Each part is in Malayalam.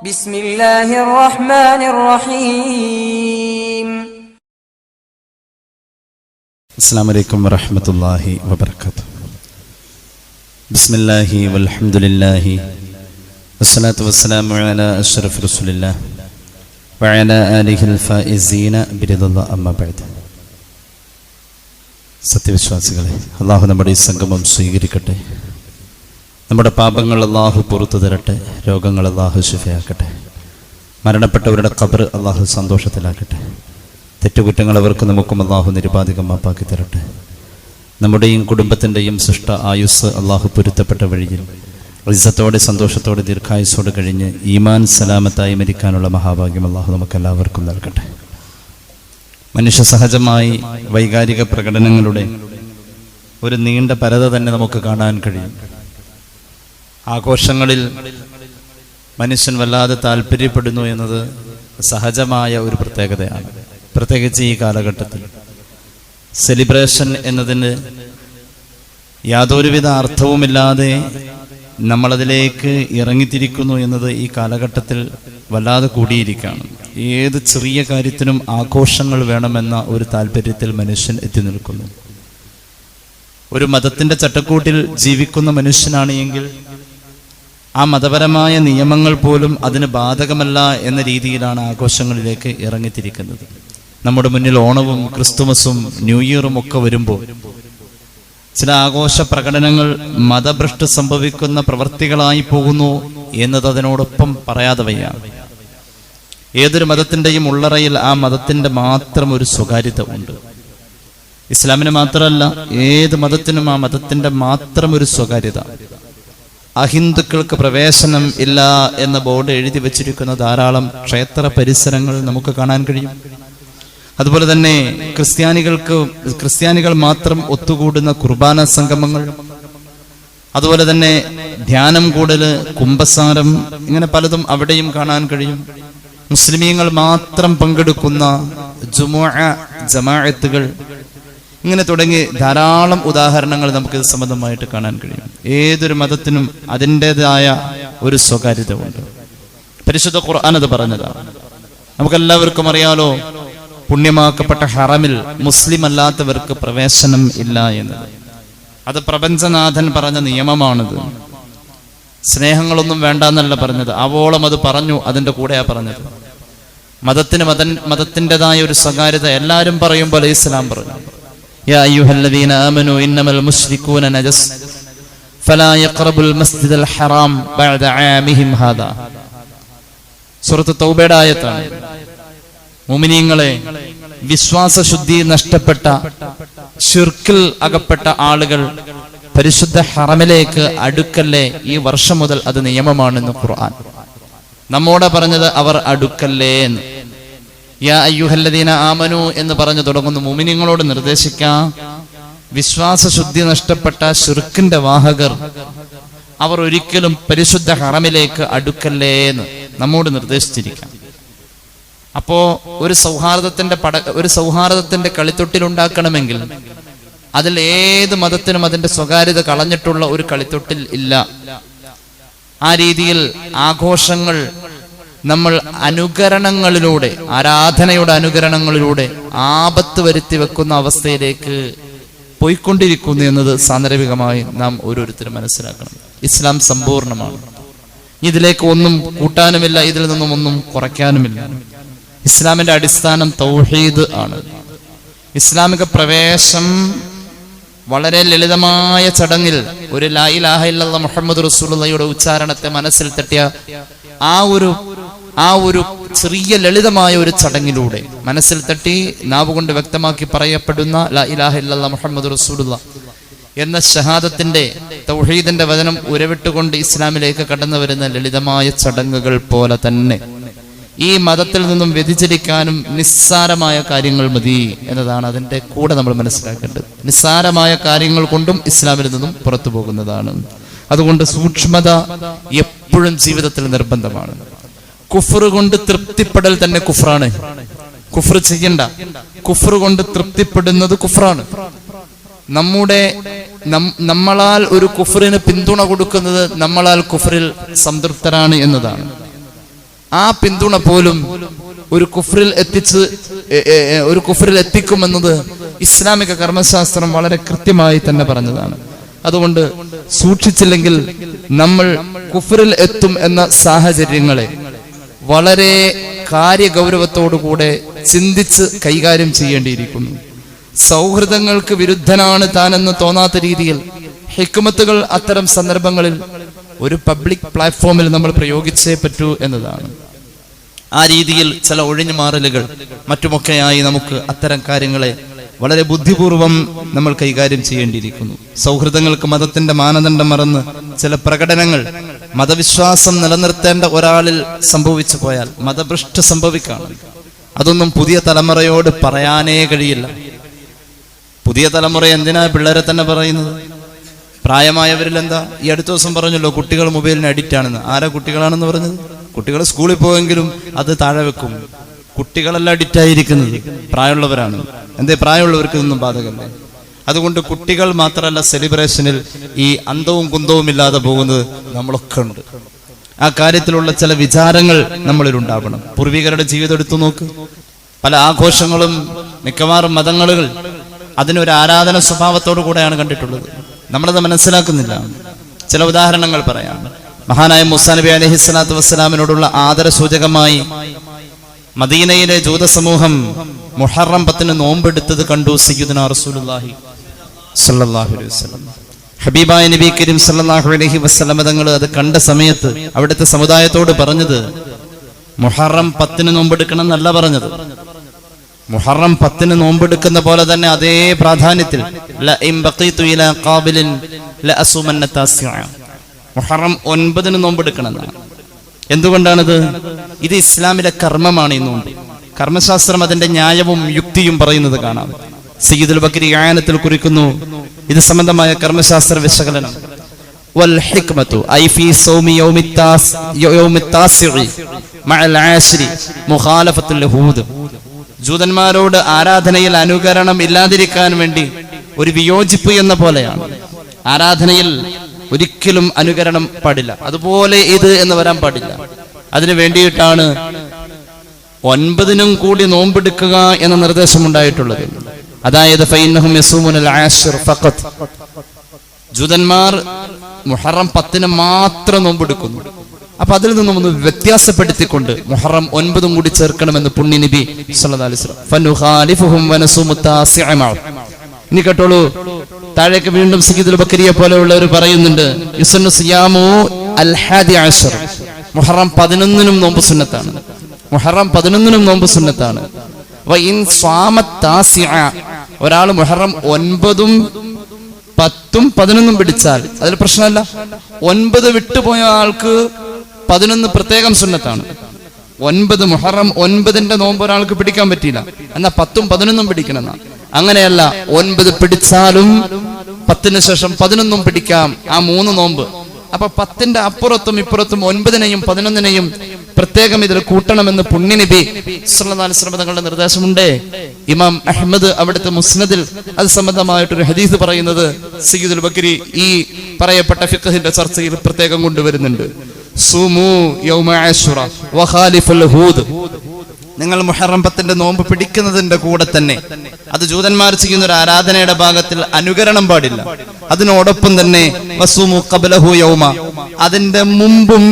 ബിസ്മില്ലാഹിർ റഹ്മാനിർ റഹീം അസ്സാം വലൈക്കും വറഹമത്തല്ലാഹി വബർക്കാത്തു. ബിസ്മില്ലാഹി വൽഹംദുലില്ലാഹി വസ്സലാത്തു വസ്സലാമു അലാ അഷ്റഫ് റസൂലില്ലാഹ് വഅലാ ആലിഹിൽ ഫായിസീന ബിരിദുല്ലാ അമ്മ ബഅദ്. സത്യവിശ്വാസികളെ അള്ളാഹു നമ്മുടെ ഈ സംഗമം സ്വീകരിക്കട്ടെ. നമ്മുടെ പാപങ്ങൾ അള്ളാഹു പുറത്തു തരട്ടെ രോഗങ്ങൾ അള്ളാഹു ശുഭയാക്കട്ടെ മരണപ്പെട്ടവരുടെ ഖബർ അള്ളാഹു സന്തോഷത്തിലാക്കട്ടെ. തെറ്റുകുറ്റങ്ങൾ അവർക്ക് നമുക്കും അള്ളാഹു നിരുപാധികം മാപ്പാക്കി തരട്ടെ. നമ്മുടെയും കുടുംബത്തിന്റെയും സൃഷ്ട ആയുസ് അള്ളാഹു പൊരുത്തപ്പെട്ട വഴിയിൽ റിസത്തോടെ സന്തോഷത്തോടെ ദീർഘായുസോടെ കഴിഞ്ഞ് ഈമാൻ സലാമത്തായി മരിക്കാനുള്ള മഹാഭാഗ്യം അള്ളാഹു നമുക്കെല്ലാവർക്കും നൽകട്ടെ. മനുഷ്യ സഹജമായി വൈകാരിക പ്രകടനങ്ങളുടെ ഒരു നീണ്ട പരത തന്നെ നമുക്ക് കാണാൻ കഴിയും. ആഘോഷങ്ങളിൽ മനുഷ്യൻ വല്ലാതെ താല്പര്യപ്പെടുന്നു എന്നത് സഹജമായ ഒരു പ്രത്യേകതയാണ്. പ്രത്യേകിച്ച് ഈ കാലഘട്ടത്തിൽ. സെലിബ്രേഷൻ എന്നതിന് യാതൊരുവിധ അർത്ഥവുമില്ലാതെ നമ്മളതിലേക്ക് ഇറങ്ങിത്തിരിക്കുന്നു എന്നത് ഈ കാലഘട്ടത്തിൽ വല്ലാതെ കൂടിയിരിക്കുകയാണ്. ഏത് ചെറിയ കാര്യത്തിനും ആഘോഷങ്ങൾ വേണമെന്ന ഒരു താല്പര്യത്തിൽ മനുഷ്യൻ എത്തി നിൽക്കുന്നു. ഒരു മതത്തിന്റെ ചട്ടക്കൂട്ടിൽ ജീവിക്കുന്ന മനുഷ്യനാണ് എങ്കിൽ ആ മതപരമായ നിയമങ്ങൾ പോലും അതിന് ബാധകമല്ല എന്ന രീതിയിലാണ് ആഘോഷങ്ങളിലേക്ക് ഇറങ്ങിത്തിരിക്കുന്നത്. നമ്മുടെ മുന്നിൽ ഓണവും ക്രിസ്തുമസും ന്യൂ ഇയറും ഒക്കെ വരുമ്പോൾ ചില ആഘോഷ പ്രകടനങ്ങൾ മതഭ്രഷ്ട് സംഭവിക്കുന്ന പ്രവൃത്തികളായി പോകുന്നു എന്നത് അതിനോടൊപ്പം പറയാതെ വയ്യ ഏതൊരു മതത്തിന്റെയും ഉള്ളറയിൽ ആ മതത്തിന്റെ മാത്രം ഒരു സ്വകാര്യത ഉണ്ട്. ഇസ്ലാമിന് മാത്രമല്ല ഏത് മതത്തിനും ആ മതത്തിന്റെ മാത്രം ഒരു സ്വകാര്യത. അഹിന്ദുക്കൾക്ക് പ്രവേശനം ഇല്ല എന്ന ബോർഡ് എഴുതി വച്ചിരിക്കുന്ന ധാരാളം ക്ഷേത്ര പരിസരങ്ങൾ നമുക്ക് കാണാൻ കഴിയും. അതുപോലെ തന്നെ ക്രിസ്ത്യാനികൾക്ക് ക്രിസ്ത്യാനികൾ മാത്രം ഒത്തുകൂടുന്ന കുർബാന സംഗമങ്ങൾ അതുപോലെ തന്നെ ധ്യാനം കൂടൽ കുംഭസാരം ഇങ്ങനെ പലതും അവിടെയും കാണാൻ കഴിയും. മുസ്ലിമീങ്ങൾ മാത്രം പങ്കെടുക്കുന്ന ജുമുഅ ജമാഅത്തുകൾ ഇങ്ങനെ തുടങ്ങി ധാരാളം ഉദാഹരണങ്ങൾ നമുക്ക് ഇത് സംബന്ധമായിട്ട് കാണാൻ കഴിയും. ഏതൊരു മതത്തിനും അതിന്റെതായ ഒരു സ്വകാര്യത ഉണ്ട് പരിശുദ്ധ ഖുർആൻ അത് പറഞ്ഞതാണ് നമുക്കെല്ലാവർക്കും അറിയാലോ പുണ്യമാക്കപ്പെട്ട ഹറമിൽ മുസ്ലിം അല്ലാത്തവർക്ക് പ്രവേശനം ഇല്ല എന്നത് അത് പ്രപഞ്ചനാഥൻ പറഞ്ഞ നിയമമാണിത്. സ്നേഹങ്ങളൊന്നും വേണ്ട എന്നല്ല പറഞ്ഞത്. അവോളം അത് പറഞ്ഞു അതിന്റെ കൂടെയാ പറഞ്ഞത്. മതത്തിന് മതൻ മതത്തിന്റെതായ ഒരു സ്വകാര്യത എല്ലാവരും പറയുമ്പോൾ ഇസ്ലാം പറഞ്ഞു. يا أيها الذين آمنوا إنما المشركون نجس فلا يقربوا المسجد الحرام بعد عامهم هذا സൂറത്ത് തൗബയുടെ ആയത്താണ് മുമിനീങ്ങളെ വിശ്വാസശുദ്ധി നഷ്ടപ്പെട്ട ഷിർക്കിൽ അകപ്പെട്ട ആളുകൾ പരിശുദ്ധ ഹറമിലേക്ക് അടുക്കല്ലേ ഈ വർഷം മുതൽ അത് നിയമമാണെന്ന് ഖുർആൻ നമ്മോടെ പറഞ്ഞത് അവർ അടുക്കല്ലേ എന്ന് യാ അയ്യുഹല്ലദീന ആമനു എന്ന് പറഞ്ഞു തുടങ്ങുന്നു. മുമിനിങ്ങളോട് നിർദ്ദേശിക്കാം വിശ്വാസ ശുദ്ധി നഷ്ടപ്പെട്ട ശുർക്കിന്റെ വാഹകർ അവർ ഒരിക്കലും പരിശുദ്ധ ഹറമിലേക്ക് അടുക്കല്ലേ എന്ന് നമ്മോട് നിർദ്ദേശിച്ചിരിക്കാം. അപ്പോ ഒരു സൗഹാർദ്ദത്തിന്റെ പട ഒരു സൗഹാർദ്ദത്തിന്റെ കളിത്തൊട്ടിലുണ്ടാക്കണമെങ്കിൽ അതിൽ ഏത് മതത്തിനും അതിന്റെ സ്വകാര്യത കളഞ്ഞിട്ടുള്ള ഒരു കളിത്തൊട്ടിൽ ഇല്ല. ആ രീതിയിൽ ആഘോഷങ്ങൾ നമ്മൾ അനുകരണങ്ങളിലൂടെ ആരാധനയുടെ അനുകരണങ്ങളിലൂടെ ആപത്ത് വരുത്തി വെക്കുന്ന അവസ്ഥയിലേക്ക് പോയിക്കൊണ്ടിരിക്കുന്നു എന്നത് സാന്ദർഭികമായി നാം ഓരോരുത്തരും മനസ്സിലാക്കണം. ഇസ്ലാം സമ്പൂർണമാണ്. ഇതിലേക്ക് ഒന്നും കൂട്ടാനുമില്ല ഇതിൽ നിന്നും ഒന്നും കുറയ്ക്കാനുമില്ല. ഇസ്ലാമിന്റെ അടിസ്ഥാനം തൗഹീദ് ആണ്. ഇസ്ലാമിക പ്രവേശം വളരെ ലളിതമായ ചടങ്ങിൽ ഒരു ലാ ഇലാഹ ഇല്ലല്ലാഹ് മുഹമ്മദ് റസൂലയുടെ ഉച്ചാരണത്തെ മനസ്സിൽ തട്ടിയ ആ ഒരു ആ ഒരു ചെറിയ ലളിതമായ ഒരു ചടങ്ങിലൂടെ മനസ്സിൽ തട്ടി നാവ് കൊണ്ട് വ്യക്തമാക്കി പറയപ്പെടുന്ന ലാ ഇലാഹ മുഹമ്മദ് റസൂലുള്ള എന്ന ഷഹാദത്തിന്റെ തൗഹീദിന്റെ വചനം ഉരവിട്ടുകൊണ്ട് ഇസ്ലാമിലേക്ക് കടന്നു വരുന്ന ലളിതമായ ചടങ്ങുകൾ പോലെ തന്നെ. ഈ മതത്തിൽ നിന്നും വ്യതിചലിക്കാനും നിസ്സാരമായ കാര്യങ്ങൾ മതി എന്നതാണ് അതിന്റെ കൂടെ നമ്മൾ മനസ്സിലാക്കേണ്ടത്. നിസ്സാരമായ കാര്യങ്ങൾ കൊണ്ടും ഇസ്ലാമിൽ നിന്നും പുറത്തു പോകുന്നതാണ്. അതുകൊണ്ട് സൂക്ഷ്മത എപ്പോഴും ജീവിതത്തിൽ നിർബന്ധമാണ്. കുഫർ കൊണ്ട് തൃപ്തിപ്പെടൽ തന്നെ കുഫറാണ്. കുഫർ ചെയ്യണ്ട. കുഫർ കൊണ്ട് തൃപ്തിപ്പെടുന്നത് കുഫറാണ്. നമ്മുടെ നമ്മളാൽ ഒരു കുഫറിന് പിന്തുണ കൊടുക്കുന്നത് നമ്മളാൽ കുഫറിൽ സംതൃപ്തരാണ് എന്നതാണ്. ആ പിന്തുണ പോലും ഒരു കുഫറിൽ എത്തിച്ച് ഒരു കുഫറിൽ എത്തിക്കുമെന്നത് ഇസ്ലാമിക കർമ്മശാസ്ത്രം വളരെ കൃത്യമായി തന്നെ പറഞ്ഞതാണ്. അതുകൊണ്ട് സൂക്ഷിച്ചില്ലെങ്കിൽ നമ്മൾ കുഫറിൽ എത്തും എന്ന സാഹചര്യങ്ങളെ വളരെ കാര്യഗൗരവത്തോടുകൂടെ ചിന്തിച്ച് കൈകാര്യം ചെയ്യേണ്ടിയിരിക്കുന്നു. സൗഹൃദങ്ങൾക്ക് വിരുദ്ധനാണ് താനെന്ന് തോന്നാത്ത രീതിയിൽ ഹിക്കുമത്തുകൾ അത്തരം സന്ദർഭങ്ങളിൽ ഒരു പബ്ലിക് പ്ലാറ്റ്ഫോമിൽ നമ്മൾ പ്രയോഗിച്ചേ പറ്റൂ എന്നതാണ്. ആ രീതിയിൽ ചില ഒഴിഞ്ഞു മാറലുകൾ മറ്റുമൊക്കെയായി നമുക്ക് അത്തരം കാര്യങ്ങളെ വളരെ ബുദ്ധിപൂർവം നമ്മൾ കൈകാര്യം ചെയ്യേണ്ടിയിരിക്കുന്നു. സൗഹൃദങ്ങൾക്ക് മതത്തിന്റെ മാനദണ്ഡം മറന്ന് ചില പ്രകടനങ്ങൾ മതവിശ്വാസം നിലനിർത്തേണ്ട ഒരാളിൽ സംഭവിച്ചു പോയാൽ മതഭ്രഷ്ട സംഭവിക്കാണ്. അതൊന്നും പുതിയ തലമുറയോട് പറയാനേ കഴിയില്ല. പുതിയ തലമുറ എന്തിനാ പിള്ളേരെ തന്നെ പറയുന്നത്? പ്രായമായവരിൽ എന്താ ഈ അടുത്ത ദിവസം പറഞ്ഞല്ലോ കുട്ടികൾ മൊബൈലിന് അഡിക്റ്റ് ആണെന്ന്. ആരാ കുട്ടികളാണെന്ന് പറഞ്ഞത്? കുട്ടികൾ സ്കൂളിൽ പോയെങ്കിലും അത് താഴെ വെക്കും. കുട്ടികളല്ല അഡിക്റ്റ് ആയിരിക്കുന്നത്. പ്രായമുള്ളവരാണ്. എന്തേ പ്രായമുള്ളവർക്ക് ഇതൊന്നും ബാധകമല്ലേ? അതുകൊണ്ട് കുട്ടികൾ മാത്രമല്ല സെലിബ്രേഷനിൽ ഈ അന്തവും കുന്തവും ഇല്ലാതെ പോകുന്നത് നമ്മളൊക്കെ ഉണ്ട്. ആ കാര്യത്തിലുള്ള ചില വിചാരങ്ങൾ നമ്മളിൽ ഉണ്ടാവണം. പൂർവികരുടെ ജീവിതം എടുത്തു നോക്ക്. പല ആഘോഷങ്ങളും മിക്കവാറും മതങ്ങളുകൾ അതിനൊരു ആരാധന സ്വഭാവത്തോടു കൂടെയാണ് കണ്ടിട്ടുള്ളത്. നമ്മളത് മനസ്സിലാക്കുന്നില്ല. ചില ഉദാഹരണങ്ങൾ പറയാം. മഹാനായ മുസാ നബി അലഹി സ്വലാത്തു വസ്സലാമിനോടുള്ള ആദര സൂചകമായി മദീനയിലെ ജൂത സമൂഹം മുഹറം പത്തിന് നോമ്പെടുത്തത് കണ്ടു സയ്യിദുന അലൈഹി വസല്ലം. ഹബീബായ നബി കരീം സല്ലല്ലാഹു അലൈഹി വസല്ലം തങ്ങൾ അത് കണ്ട സമയത്ത് അവിടുത്തെ സമുദായത്തോട് പറഞ്ഞത് മുഹറം പത്തിന് നോമ്പെടുക്കണം എന്നല്ല പറഞ്ഞത്. മുഹറം പത്തിന് നോമ്പെടുക്കുന്ന പോലെ തന്നെ അതേ പ്രാധാന്യത്തിൽ ലഇൻ ബഖീതു ഇലാ ഖാബിലിൻ ലഅസുമന്ന താസിഅ. മുഹറം ഒൻപതിന് നോമ്പെടുക്കണം എന്നാണ് എന്തുകൊണ്ടാണിത് ഇത് ഇസ്ലാമിലെ കർമ്മമാണ് ഈ നോമ്പ് കർമ്മശാസ്ത്രം അതിന്റെ ന്യായവും യുക്തിയും പറയുന്നത് കാണാം സയ്യിദുൽ ബക്കരി ആയനത്തിൽ കുറിക്കുന്നു ഇത് സംബന്ധമായ കർമ്മശാസ്ത്ര വിശകലനം والحكمة أي في صوم يوم التاس يوم التاسع مع العاشر مخالفة اليهود ജൂതന്മാരോട് ആരാധനയിൽ അനുകരണം ഇല്ലാതിരിക്കാൻ വേണ്ടി ഒരു വിയോജിപ്പ് എന്ന പോലെയാണ്. ആരാധനയിൽ ഒരിക്കലും അനുകരണം പാടില്ല. അതുപോലെ ഇത് എന്ന് വരാൻ പാടില്ല. അതിനു വേണ്ടിയിട്ടാണ് ഒൻപതിനും കൂടി നോമ്പെടുക്കുക എന്ന നിർദ്ദേശം ഉണ്ടായിട്ടുള്ളത് അതായത് ജൂതന്മാർ മുഹറം പത്തിന് മാത്രം നോമ്പെടുക്കുന്നു. അപ്പൊ അതിൽ നിന്നും ഒന്ന് വ്യത്യാസപ്പെടുത്തിക്കൊണ്ട് മുഹറം ഒൻപതും കൂടി ചേർക്കണമെന്ന് പുണ്യ നബി സല്ലല്ലാഹു അലൈഹി വസല്ലം. ഫനുഖാലിഫുഹും വനസുമു താസിഅ മഅ. ഇനി കേട്ടോളൂ താഴേക്ക് വീണ്ടും സഹിദുൽ ബക്കരിയെ പോലെയുള്ളവർ പറയുന്നുണ്ട് മുഹറം പതിനൊന്നിനും നോമ്പ് സുന്നത്താണ് മുഹറം പതിനൊന്നിനും നോമ്പ് സുന്നത്താണ് ഒരാൾ മുഹറം ഒൻപതും പത്തും പതിനൊന്നും പിടിച്ചാൽ അതിൽ പ്രശ്നമല്ല ഒൻപത് വിട്ടുപോയ ആൾക്ക് പതിനൊന്ന് പ്രത്യേകം സുന്നത്താണ്. ഒൻപത് മുഹറം ഒൻപതിന്റെ നോമ്പ് ഒരാൾക്ക് പിടിക്കാൻ പറ്റിയില്ല. എന്നാ പത്തും പതിനൊന്നും പിടിക്കണം അങ്ങനെയല്ല ഒൻപത് പിടിച്ചാലും പത്തിന് ശേഷം പതിനൊന്നും പിടിക്കാം ആ മൂന്ന് നോമ്പ്. അപ്പൊ പത്തിന്റെ അപ്പുറത്തും ഇപ്പുറത്തും ഒൻപതിനെയും പതിനൊന്നിനെയും പ്രത്യേകം ഇതിൽ കൂട്ടണമെന്ന് പുണ്യനബി തങ്ങളുടെ നിർദ്ദേശമുണ്ട്. ഇമാം അഹമ്മദ് അവിടുത്തെ മുസ്നദിൽ അത് സംബന്ധമായിട്ടൊരു ഹദീസ് പറയുന്നത് സയ്യിദുൽ ബക്കരി ഈ പറയപ്പെട്ട ഫിഖഹിന്റെ ചർച്ചയിൽ പ്രത്യേകം കൊണ്ടുവരുന്നുണ്ട്. നിങ്ങൾ മുഹറം പത്തിന്റെ നോമ്പ് പിടിക്കുന്നതിന്റെ കൂടെ തന്നെ അത് ജൂതന്മാർ ചെയ്യുന്ന ഒരു ആരാധനയുടെ ഭാഗത്തിൽ അനുകരണം പാടില്ല. അതിനോടൊപ്പം തന്നെ യൗമ അതിന്റെ മുമ്പും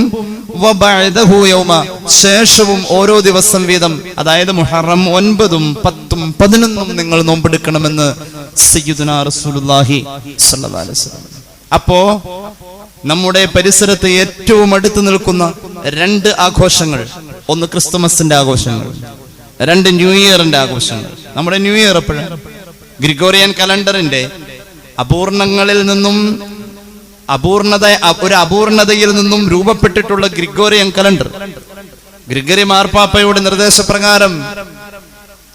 ശേഷവും ഓരോ ദിവസം വീതം അതായത് മുഹറം ഒൻപതും പത്തും പതിനൊന്നും നിങ്ങൾ നോമ്പെടുക്കണമെന്ന് സയ്യിദുനാ റസൂലുള്ളാഹി അപ്പോ നമ്മുടെ പരിസരത്ത് ഏറ്റവും അടുത്ത് നിൽക്കുന്ന രണ്ട് ആഘോഷങ്ങൾ. ഒന്ന് ക്രിസ്തുമസിന്റെ ആഘോഷങ്ങൾ രണ്ട് ന്യൂ ഇയറിന്റെ ആഘോഷങ്ങൾ. നമ്മുടെ ന്യൂ ഇയർ എപ്പോഴും? ഗ്രിഗോറിയൻ കലണ്ടറിന്റെ അപൂർണങ്ങളിൽ നിന്നും അപൂർണത ഒരു അപൂർണതയിൽ നിന്നും രൂപപ്പെട്ടിട്ടുള്ള ഗ്രിഗോറിയൻ കലണ്ടർ. ഗ്രിഗറി മാർപ്പാപ്പയുടെ നിർദ്ദേശപ്രകാരം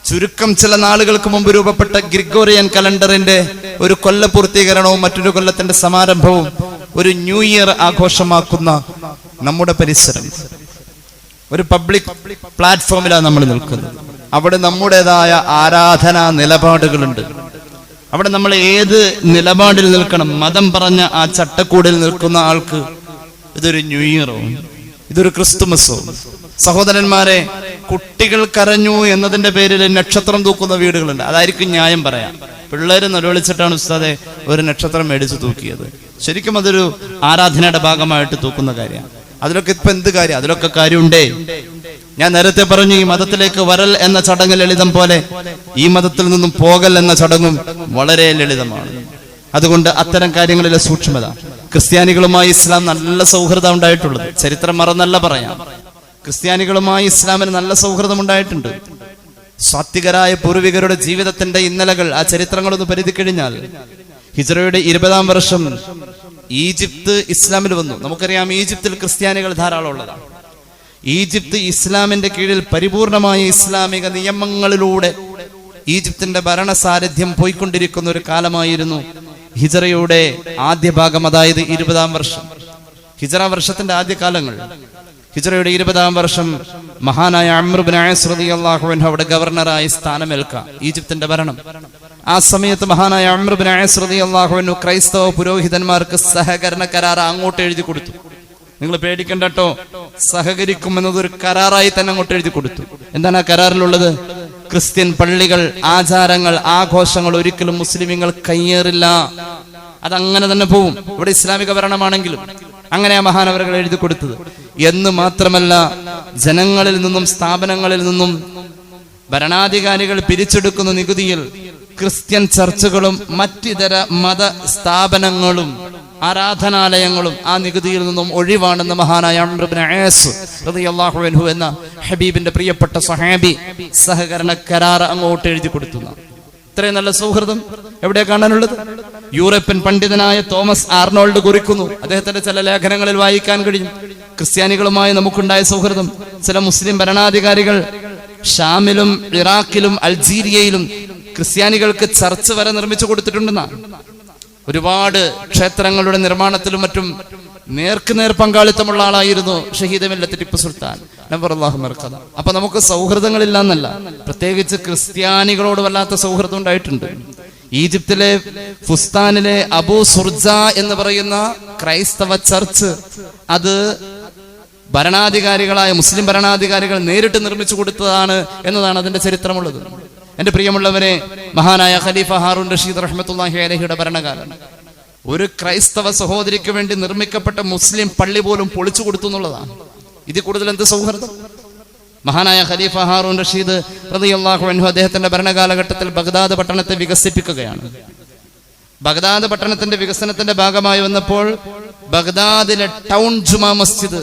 ചുരുക്കം ചില നാളുകൾക്ക് മുമ്പ് രൂപപ്പെട്ട ഗ്രിഗോറിയൻ കലണ്ടറിന്റെ ഒരു കൊല്ല പൂർത്തീകരണവും മറ്റൊരു കൊല്ലത്തിന്റെ സമാരംഭവും ഒരു ന്യൂ ഇയർ ആഘോഷമാക്കുന്ന നമ്മുടെ പരിസരം. ഒരു പബ്ലിക് പ്ലാറ്റ്ഫോമിലാണ് നമ്മൾ നിൽക്കുന്നത്. അവിടെ നമ്മുടേതായ ആരാധനാ നിലപാടുകളുണ്ട്. അവിടെ നമ്മൾ ഏത് നിലപാടിൽ നിൽക്കണം മതം പറഞ്ഞ ആ ചട്ടക്കൂടിൽ നിൽക്കുന്ന ആൾക്ക് ഇതൊരു ന്യൂ ഇയറോ? ഇതൊരു ക്രിസ്തുമസോ? സഹോദരന്മാരെ കുട്ടികൾ കരഞ്ഞു എന്നതിന്റെ പേരിൽ നക്ഷത്രം തൂക്കുന്ന വീടുകളുണ്ട്. അതായിരിക്കും ന്യായം പറയാം. പിള്ളേര് നിലവിളിച്ചിട്ടാണ് ഉസ്താദെ ഒരു നക്ഷത്രം മേടിച്ച് തൂക്കിയത്. ശരിക്കും അതൊരു ആരാധനയുടെ ഭാഗമായിട്ട് തൂക്കുന്ന കാര്യമാണ്. അതിലൊക്കെ ഇപ്പൊ എന്ത് കാര്യം? അതിലൊക്കെ കാര്യമുണ്ടേ. ഞാൻ നേരത്തെ പറഞ്ഞു ഈ മതത്തിലേക്ക് വരൽ എന്ന ചടങ്ങ് ലളിതം പോലെ ഈ മതത്തിൽ നിന്നും പോകൽ എന്ന ചടങ്ങും വളരെ ലളിതമാണ്. അതുകൊണ്ട് അത്തരം കാര്യങ്ങളിലെ സൂക്ഷ്മത. ക്രിസ്ത്യാനികളുമായി ഇസ്ലാം നല്ല സൗഹൃദം ഉണ്ടായിട്ടുള്ളത്. ചരിത്രം മറന്നല്ല പറയാം. ക്രിസ്ത്യാനികളുമായി ഇസ്ലാമിന് നല്ല സൗഹൃദം ഉണ്ടായിട്ടുണ്ട്. സാത്വികരായ പൂർവികരുടെ ജീവിതത്തിന്റെ ഇന്നലകൾ ആ ചരിത്രങ്ങളൊന്ന് പരിധി കഴിഞ്ഞാൽ ഹിജറയുടെ ഇരുപതാം വർഷം ഈജിപ്ത് ഇസ്ലാമിൽ വന്നു. നമുക്കറിയാം ഈജിപ്തിൽ ക്രിസ്ത്യാനികൾ ധാരാളം ഉള്ളതാണ് ഈജിപ്ത് ഇസ്ലാമിന്റെ കീഴിൽ പരിപൂർണമായ ഇസ്ലാമിക നിയമങ്ങളിലൂടെ ഈജിപ്തിന്റെ ഭരണ സാരഥ്യം പോയിക്കൊണ്ടിരിക്കുന്ന ഒരു കാലമായിരുന്നു ഹിജറയുടെ ആദ്യ ഭാഗം അതായത് ഇരുപതാം വർഷം. ഹിജറ വർഷത്തിന്റെ ആദ്യ കാലങ്ങൾ ഹിജറയുടെ ഇരുപതാം വർഷം മഹാനായ അമ്രുബിൻ അവിടെ ഗവർണറായി സ്ഥാനമേൽക്കാം. ഈജിപ്തിന്റെ ഭരണം. ആ സമയത്ത് മഹാനായ അമ്രുബിൻ അള്ളാഹുവിനു ക്രൈസ്തവ പുരോഹിതന്മാർക്ക് സഹകരണ കരാർ അങ്ങോട്ട് എഴുതി കൊടുത്തു. നിങ്ങൾ പേടിക്കണ്ടട്ടോ? സഹകരിക്കും എന്നതൊരു കരാറായി തന്നെ അങ്ങോട്ട് എഴുതി കൊടുത്തു. എന്താണ് ആ കരാറിലുള്ളത്? ക്രിസ്ത്യൻ പള്ളികൾ ആചാരങ്ങൾ ആഘോഷങ്ങൾ ഒരിക്കലും മുസ്ലിമീങ്ങൾ കയ്യേറില്ല. അതങ്ങനെ തന്നെ പോവും. ഇവിടെ ഇസ്ലാമിക ഭരണമാണെങ്കിലും അങ്ങനെ ആ മഹാനവരകൾ എഴുതി കൊടുത്തത്. എന്ന് മാത്രമല്ല ജനങ്ങളിൽ നിന്നും സ്ഥാപനങ്ങളിൽ നിന്നും ഭരണാധികാരികൾ പിരിച്ചെടുക്കുന്ന നികുതിയിൽ ക്രിസ്ത്യൻ ചർച്ചുകളും മറ്റിതര മത സ്ഥാപനങ്ങളും ആരാധനാലയങ്ങളും ആ നികുതിയിൽ നിന്നും ഒഴിവാണെന്ന് മഹാനായ അൻഹു എന്ന ഹബീബിന്റെ പ്രിയപ്പെട്ട സഹാബി സഹകരണ കരാർ അങ്ങോട്ട് എഴുതി കൊടുത്തു. ഇത്രയും നല്ല സൗഹൃദം എവിടെ കാണാനുള്ളത്? യൂറോപ്യൻ പണ്ഡിതനായ തോമസ് ആർണോൾഡ് കുറിക്കുന്നു. അദ്ദേഹത്തിന്റെ ചില ലേഖനങ്ങളിൽ വായിക്കാൻ കഴിയും. ക്രിസ്ത്യാനികളുമായി നമുക്കുണ്ടായ സൗഹൃദം ചില മുസ്ലിം ഭരണാധികാരികൾ ഷാമിലും ഇറാഖിലും അൾജീരിയയിലും ക്രിസ്ത്യാനികൾക്ക് ചർച്ച് വരെ നിർമ്മിച്ചു കൊടുത്തിട്ടുണ്ടെന്നാണ് ഒരുപാട് ക്ഷേത്രങ്ങളുടെ നിർമ്മാണത്തിലും മറ്റും നേർക്കുനേർ പങ്കാളിത്തമുള്ള ആളായിരുന്നു ഷഹീദ് ടിപ്പു സുൽത്താൻ. നബർ അള്ളാഹു മർക്കത അപ്പൊ നമുക്ക് സൗഹൃദങ്ങളില്ല എന്നല്ല പ്രത്യേകിച്ച് ക്രിസ്ത്യാനികളോട് വല്ലാത്ത സൗഹൃദം ഉണ്ടായിട്ടുണ്ട്. ഈജിപ്തിലെ ഫുസ്താനിലെ അബൂ സുർജ എന്ന് പറയുന്ന ക്രൈസ്തവ ചർച്ച് അത് ഭരണാധികാരികളായ മുസ്ലിം ഭരണാധികാരികൾ നേരിട്ട് നിർമ്മിച്ചു കൊടുത്തതാണ് എന്നതാണ് അതിന്റെ ചരിത്രമുള്ളത്. എന്റെ പ്രിയമുള്ളവരെ മഹാനായ ഖലീഫ ഹാറൂൻ റഷീദ് റഹ്മത്തുല്ലാഹി അലഹിയുടെ ഭരണകാലം. ഒരു ക്രൈസ്തവ സഹോദരിക്ക് വേണ്ടി നിർമ്മിക്കപ്പെട്ട മുസ്ലിം പള്ളി പോലും പൊളിച്ചു കൊടുത്തു എന്നുള്ളതാണ്. ഇതിൽ കൂടുതൽ എന്ത് സൗഹൃദം? മഹാനായ ഖലീഫ ഹാറൂൻ റഷീദ് റളിയല്ലാഹു അൻഹു അദ്ദേഹത്തിന്റെ ഭരണകാലഘട്ടത്തിൽ ബഗ്ദാദ് പട്ടണത്തെ വികസിപ്പിക്കുകയാണ്. ബഗ്ദാദ് പട്ടണത്തിന്റെ വികസനത്തിന്റെ ഭാഗമായി വന്നപ്പോൾ ബഗ്ദാദിലെ ടൗൺ ജുമാ മസ്ജിദ്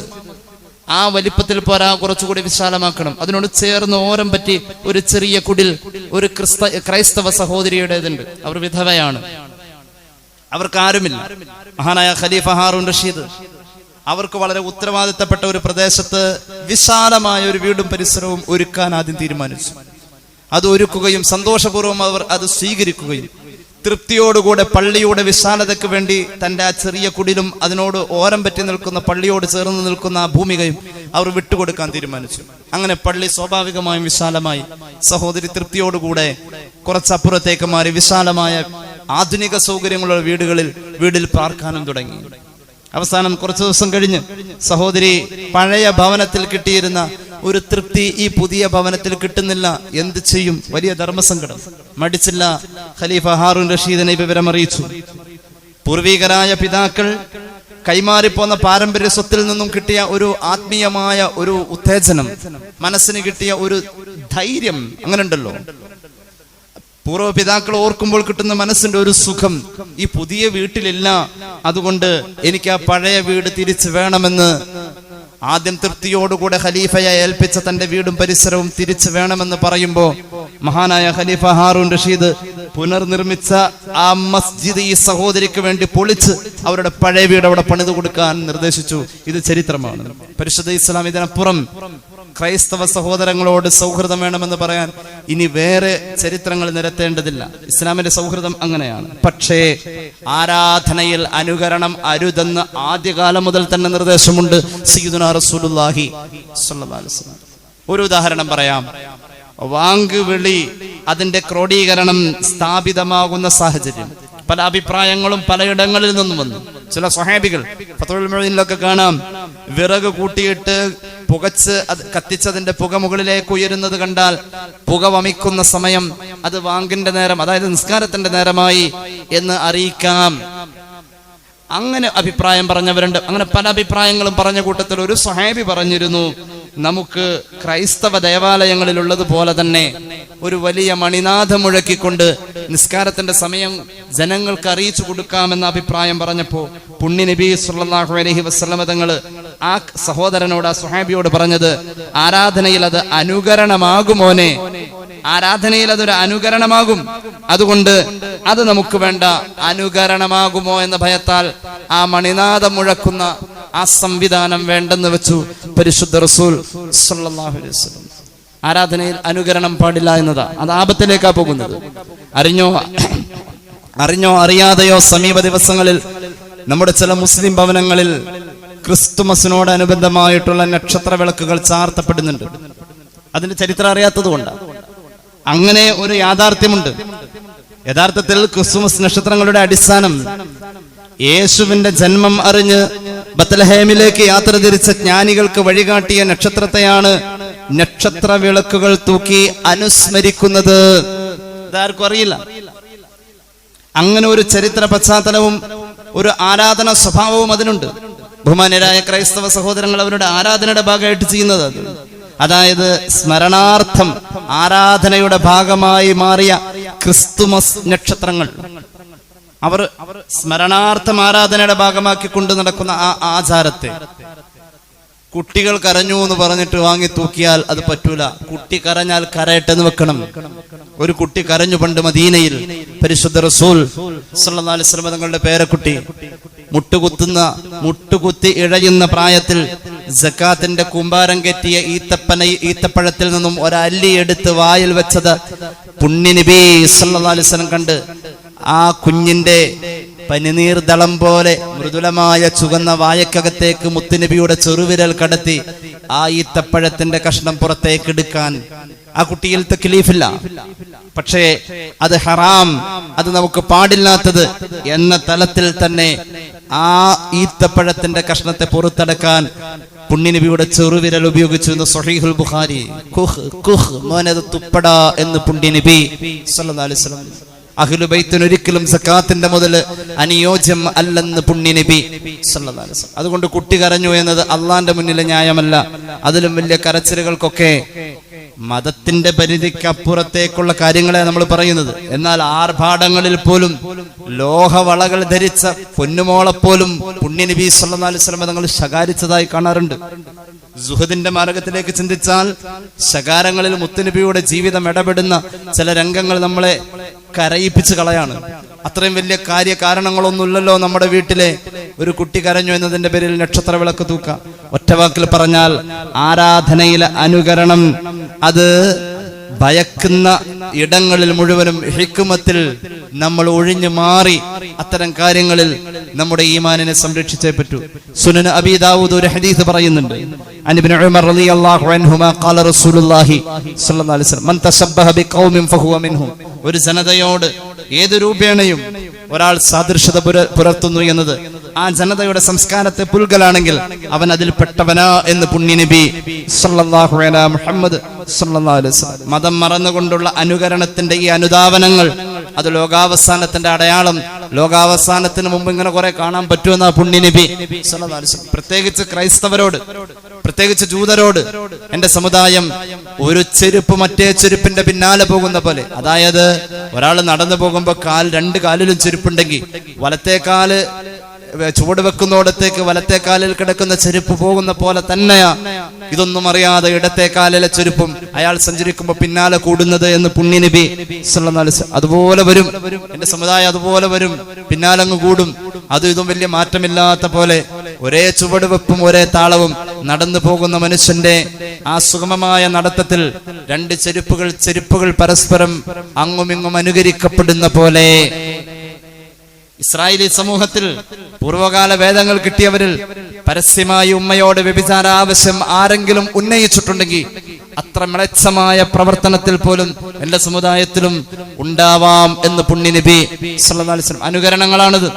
ആ വലിപ്പത്തിൽ പോരാ കുറച്ചുകൂടി വിശാലമാക്കണം. അതിനോട് ചേർന്ന് ഓരം പറ്റി ഒരു ചെറിയ കുടിൽ ഒരു ക്രിസ്ത ക്രൈസ്തവ സഹോദരിയുടേതുണ്ട്. അവർ വിധവയാണ്. അവർക്ക് ആരുമില്ല മഹാനായ ഖലീഫ ഹാറൂൻ റഷീദ് അവർക്ക് വളരെ ഉത്തരവാദിത്തപ്പെട്ട ഒരു പ്രദേശത്ത് വിശാലമായ ഒരു വീടും പരിസരവും ഒരുക്കാൻ ആദ്യം തീരുമാനിച്ചു. അത് ഒരുക്കുകയും സന്തോഷപൂർവം അവർ അത് സ്വീകരിക്കുകയും തൃപ്തിയോടുകൂടെ പള്ളിയുടെ വിശാലതയ്ക്ക് വേണ്ടി തന്റെ ആ ചെറിയ കുടിലും അതിനോട് ഓരം പറ്റി നിൽക്കുന്ന പള്ളിയോട് ചേർന്ന് നിൽക്കുന്ന ആ ഭൂമികയും അവർ വിട്ടുകൊടുക്കാൻ തീരുമാനിച്ചു. അങ്ങനെ പള്ളി സ്വാഭാവികമായും വിശാലമായി. സഹോദരി തൃപ്തിയോടുകൂടെ കുറച്ചപ്പുറത്തേക്ക് മാറി വിശാലമായ ആധുനിക സൗകര്യങ്ങളുള്ള വീടുകളിൽ വീടിൽ പാർക്കാനും തുടങ്ങി. അവസാനം കുറച്ചു ദിവസം കഴിഞ്ഞ് സഹോദരി പഴയ ഭവനത്തിൽ കിട്ടിയിരുന്ന ഒരു തൃപ്തി ഈ പുതിയ ഭവനത്തിൽ കിട്ടുന്നില്ല. എന്ത് ചെയ്യും? വലിയ ധർമ്മസങ്കടം. മടിച്ചില്ല. ഖലീഫ ഹാറൂൻ റഷീദിനെ വിവരം അറിയിച്ചു. പൂർവികരായ പിതാക്കൾ കൈമാറിപ്പോന്ന പാരമ്പര്യ സ്വത്തിൽ നിന്നും കിട്ടിയ ഒരു ആത്മീയമായ ഒരു ഉത്തേജനം. മനസ്സിന് കിട്ടിയ ഒരു ധൈര്യം അങ്ങനെ ഉണ്ടല്ലോ പൂർവപിതാക്കൾ ഓർക്കുമ്പോൾ കിട്ടുന്ന മനസ്സിന്റെ ഒരു സുഖം ഈ പുതിയ വീട്ടിലില്ല. അതുകൊണ്ട് എനിക്ക് ആ പഴയ വീട് തിരിച്ചു വേണമെന്ന് ആദ്യം തൃപ്തിയോടുകൂടെ ഖലീഫയെ ഏൽപ്പിച്ച തന്റെ വീടും പരിസരവും തിരിച്ചു വേണമെന്ന് പറയുമ്പോ മഹാനായ ഖലീഫ ഹാറൂൻ റഷീദ് പുനർനിർമ്മിച്ച ആ മസ്ജിദ് ഈ സഹോദരിക്ക് വേണ്ടി പൊളിച്ച് അവരുടെ പഴയ വീട് അവിടെ പണിത് കൊടുക്കാൻ നിർദ്ദേശിച്ചു. ഇത് ചരിത്രമാണ്. പരിശുദ്ധ ഇസ്ലാം ഇതിനപ്പുറം ക്രൈസ്തവ സഹോദരങ്ങളോട് സൗഹൃദം വേണമെന്ന് പറയാൻ ഇനി വേറെ ചരിത്രങ്ങൾ നിരത്തേണ്ടതില്ല. ഇസ്ലാമിന്റെ സൗഹൃദം അങ്ങനെയാണ്. പക്ഷേ ആരാധനയിൽ അനുകരണം അരുതെന്ന് ആദ്യകാലം മുതൽ തന്നെ നിർദ്ദേശമുണ്ട്. ഒരു ഉദാഹരണം പറയാം. വാങ്ക് വിളി അതിന്റെ ക്രോഡീകരണം സ്ഥാപിതമാകുന്ന സാഹചര്യം. പല അഭിപ്രായങ്ങളും പലയിടങ്ങളിൽ നിന്നും വന്നു. ചില സ്വഹാബികൾ ഫത്തുൽ മുഈനിലൊക്കെ കാണാം. വിറക് കൂട്ടിയിട്ട് പുകച്ച് അത് കത്തിച്ചതിന്റെ പുക മുകളിലേക്ക് ഉയരുന്നത് കണ്ടാൽ പുക വമിക്കുന്ന സമയം അത് വാങ്കിന്റെ നേരം അതായത് നിസ്കാരത്തിന്റെ നേരമായി എന്ന് അറിയിക്കാം. അങ്ങനെ അഭിപ്രായം പറഞ്ഞവരുണ്ട്. അങ്ങനെ പല അഭിപ്രായങ്ങളും പറഞ്ഞ കൂട്ടത്തിൽ ഒരു സ്വഹാബി പറഞ്ഞിരുന്നു നമുക്ക് ക്രൈസ്തവ ദേവാലയങ്ങളിലുള്ളത് പോലെ തന്നെ ഒരു വലിയ മണിനാഥം മുഴക്കിക്കൊണ്ട് നിസ്കാരത്തിന്റെ സമയം ജനങ്ങൾക്ക് അറിയിച്ചു കൊടുക്കാമെന്ന അഭിപ്രായം പറഞ്ഞപ്പോ പുണ്യ നബി സുല്ലാഹു അലഹി വസല്ലമ തങ്ങൾ ആ സഹോദരനോട് ആ സുഹാബിയോട് പറഞ്ഞത് ആരാധനയിൽ അത് അനുകരണമാകുമോനെ? ആരാധനയിൽ അതൊരു അനുകരണമാകും. അതുകൊണ്ട് അത് നമുക്ക് വേണ്ട അനുകരണമാകുമോ എന്ന ഭയത്താൽ ആ മണിനാഥം മുഴക്കുന്ന ആ സംവിധാനം വേണ്ടെന്ന് വെച്ചു പരിശുദ്ധ റസൂൽ സല്ലല്ലാഹു അലൈഹി വസല്ലം. ആരാധനയിൽ അനുകരണം പാടില്ല എന്നതാ. അത് ആപത്തിലേക്കാ പോകുന്നത്. അറിഞ്ഞോ? അറിഞ്ഞോ? അറിയാതെയോ സമീപ ദിവസങ്ങളിൽ നമ്മുടെ ചില മുസ്ലിം ഭവനങ്ങളിൽ ക്രിസ്തുമസിനോടനുബന്ധമായിട്ടുള്ള നക്ഷത്ര വിളക്കുകൾ ചാർത്തപ്പെടുന്നുണ്ട്. അതിന്റെ ചരിത്രം അറിയാത്തത് കൊണ്ടാണ് അങ്ങനെ ഒരു യാഥാർത്ഥ്യമുണ്ട്. യഥാർത്ഥത്തിൽ ക്രിസ്തുമസ് നക്ഷത്രങ്ങളുടെ അടിസ്ഥാനം യേശുവിന്റെ ജന്മം അറിഞ്ഞ് ബത്തലഹേമിലേക്ക് യാത്ര തിരിച്ച ജ്ഞാനികൾക്ക് വഴികാട്ടിയ നക്ഷത്രത്തെയാണ് നക്ഷത്ര വിളക്കുകൾ തൂക്കി അനുസ്മരിക്കുന്നത്. ഇതാർക്കും അറിയില്ല. അങ്ങനെ ഒരു ചരിത്ര പശ്ചാത്തലവും ഒരു ആരാധന സ്വഭാവവും അതിനുണ്ട്. ബഹുമാന്യരായ ക്രൈസ്തവ സഹോദരങ്ങൾ അവരുടെ ആരാധനയുടെ ഭാഗമായിട്ട് ചെയ്യുന്നത് അത്. അതായത് സ്മരണാർത്ഥം ആരാധനയുടെ ഭാഗമായി മാറിയ ക്രിസ്തുമസ് നക്ഷത്രങ്ങൾ. അവർ സ്മരണാർത്ഥം ആരാധനയുടെ ഭാഗമാക്കി കൊണ്ട് നടക്കുന്ന ആ ആചാരത്തെ. കുട്ടികൾ കരഞ്ഞു എന്ന് പറഞ്ഞിട്ട് വാങ്ങി തൂക്കിയാൽ അത് പറ്റൂല. കുട്ടി കരഞ്ഞാൽ കരയട്ടെന്ന് വെക്കണം. ഒരു കുട്ടി കരഞ്ഞു പണ്ട് മദീനയിൽ പരിശുദ്ധ റസൂൽ വസല്ലം തങ്ങളുടെ പേരക്കുട്ടി മുട്ടുകുത്തുന്ന മുട്ടുകുത്തി ഇഴയുന്ന പ്രായത്തിൽ ജക്കാത്തിന്റെ കുമ്പാരം കെറ്റിയ ഈത്തപ്പന ഈത്തപ്പഴത്തിൽ നിന്നും ഒരല്ലി എടുത്ത് വായിൽ വെച്ചത് പുണ്യനിബി വസല്ലം കണ്ട് ആ കുഞ്ഞിന്റെ പനിനീർദളം പോലെ മൃദുലമായ ചുവന്ന വായക്കകത്തേക്ക് മുത്തുനബിയുടെ ചെറുവിരൽ കടത്തി ആ ഈത്തപ്പഴത്തിന്റെ കഷ്ണം പുറത്തേക്ക് എടുക്കാൻ ആ കുട്ടിയിൽ തെക്കിലീഫില്ല പക്ഷേ അത് ഹറാം അത് നമുക്ക് പാടില്ലാത്തത് എന്ന തലത്തിൽ തന്നെ ആ ഈത്തപ്പഴത്തിന്റെ കഷ്ണത്തെ പുറത്തെടുക്കാൻ പുണ്യനബിയുടെ ചെറുവിരൽ ഉപയോഗിച്ചു എന്ന് സൊഹീഹുൽ ബുഖാരി കുഹ് കുഹ് മോനത് തുപ്പട എന്ന് പുണ്യനബി സല്ലല്ലാഹു അലൈഹി വസല്ലം അഖിലുബൈത്തിന് ഒരിക്കലും സക്കാത്തിന്റെ മുതൽ അനുയോജ്യം അല്ലെന്ന് പുണ്യനബി അതുകൊണ്ട് കുട്ടി കരഞ്ഞു എന്നത് അള്ളാന്റെ മുന്നിലെ ന്യായമല്ല. അതിലും വലിയ കരച്ചിലുകൾക്കൊക്കെ മതത്തിന്റെ പരിധിക്കപ്പുറത്തേക്കുള്ള കാര്യങ്ങളെ നമ്മൾ പറയുന്നത്. എന്നാൽ ആർഭാടങ്ങളിൽ പോലും ലോഹവളകൾ ധരിച്ച പൊന്നുമോളെപ്പോലും പുണ്യനബി വസല്ലം തങ്ങൾ ശകാരിച്ചതായി കാണാറുണ്ട്. സുഹദിന്റെ മാർഗത്തിലേക്ക് ചിന്തിച്ചാൽ ശകാരങ്ങളിൽ മുത്തുനബിയുടെ ജീവിതം ഇടപെടുന്ന ചില രംഗങ്ങൾ നമ്മളെ കരയിപ്പിച്ച് കളയാണ്. അത്രയും വലിയ കാര്യ കാരണങ്ങളൊന്നുമില്ലല്ലോ നമ്മുടെ വീട്ടിലെ. ഒരു കുട്ടി കരഞ്ഞു എന്നതിന്റെ പേരിൽ നക്ഷത്ര വിളക്ക് തൂക്ക ഒറ്റവാക്കിൽ പറഞ്ഞാൽ ആരാധനയിലെ അനുകരണം അത് ഭയക്കുന്ന ഇടങ്ങളിൽ മുഴുവനും ഹിക്കുമത്തിൽ നമ്മൾ ഒഴിഞ്ഞു മാറി അത്തരം കാര്യങ്ങളിൽ നമ്മുടെ ഈമാനിനെ സംരക്ഷിച്ചേ പറ്റൂ. സുനൻ അബി ദാവൂദ് ഒരു ഹദീസ് പറയുന്നുണ്ട്. അനിബ്നു ഉമർ റളിയല്ലാഹു അൻഹുമാ ഖാല റസൂലുള്ളാഹി സ്വല്ലല്ലാഹു അലൈഹി വസല്ലം മൻ തസബ്ബഹ ബിഖൗമിൻ ഫഹുവ മിൻഹും. ഒരു ജനതയോട് ഏത് രൂപേണയും ഒരാൾ സാദൃശ്യത പുലർത്തുന്നു എന്നത് ആ ജനതയുടെ സംസ്കാരത്തെ പുൽകലാണെങ്കിൽ അവൻ അതിൽ പെട്ടവനാ എന്ന് അലൈഹി മുഹമ്മദ് മതം മറന്നുകൊണ്ടുള്ള അനുകരണത്തിന്റെ ഈ അനുധാവനങ്ങൾ അത് ലോകാവസാനത്തിന്റെ അടയാളം. ലോകാവസാനത്തിന് മുമ്പ് ഇങ്ങനെ കുറെ കാണാൻ പറ്റുമെന്ന അലൈഹി വസല്ലം. പ്രത്യേകിച്ച് ക്രൈസ്തവരോട് പ്രത്യേകിച്ച് ജൂതരോട് എന്റെ സമുദായം ഒരു ചെരുപ്പ് മറ്റേ ചെരുപ്പിന്റെ പിന്നാലെ പോകുന്ന പോലെ. അതായത് ഒരാൾ നടന്നു പോകുമ്പോ കാൽ രണ്ട് കാലിലും ചെരുപ്പുണ്ടെങ്കിൽ വലത്തെ ചുവട് വെക്കുന്നോടത്തേക്ക് വലത്തെ കാലിൽ കിടക്കുന്ന ചെരുപ്പ് പോകുന്ന പോലെ തന്നെയാ. ഇതൊന്നും അറിയാതെ ഇടത്തെ കാലിലെ ചെരുപ്പും അയാൾ സഞ്ചരിക്കുമ്പോ പിന്നാലെ കൂടുന്നത് എന്ന് പുണ്യനബി അതുപോലെ വരും. എന്റെ സമുദായം അതുപോലെ വരും. പിന്നാലങ്ങ് കൂടും. അതും ഇതും വലിയ മാറ്റമില്ലാത്ത പോലെ ഒരേ ചുവട് വെപ്പും ഒരേ താളവും നടന്നു പോകുന്ന മനുഷ്യന്റെ ആ സുഗമമായ നടത്തത്തിൽ രണ്ട് ചെരുപ്പുകൾ ചെരുപ്പുകൾ പരസ്പരം അങ്ങുമിങ്ങും അനുകരിക്കപ്പെടുന്ന പോലെ ഇസ്രായേലി സമൂഹത്തിൽ പൂർവകാല വേദങ്ങൾ കിട്ടിയവരിൽ പരസ്യമായി ഉമ്മയോട് വ്യഭിചാര ആവശ്യം ആരെങ്കിലും ഉന്നയിച്ചിട്ടുണ്ടെങ്കിൽ അത്ര മിളച്ചമായ പ്രവർത്തനത്തിൽ പോലും എന്റെ സമുദായത്തിലും ഉണ്ടാവാം എന്ന് അലൈഹി വസല്ലം അനുകരണങ്ങളാണിത്.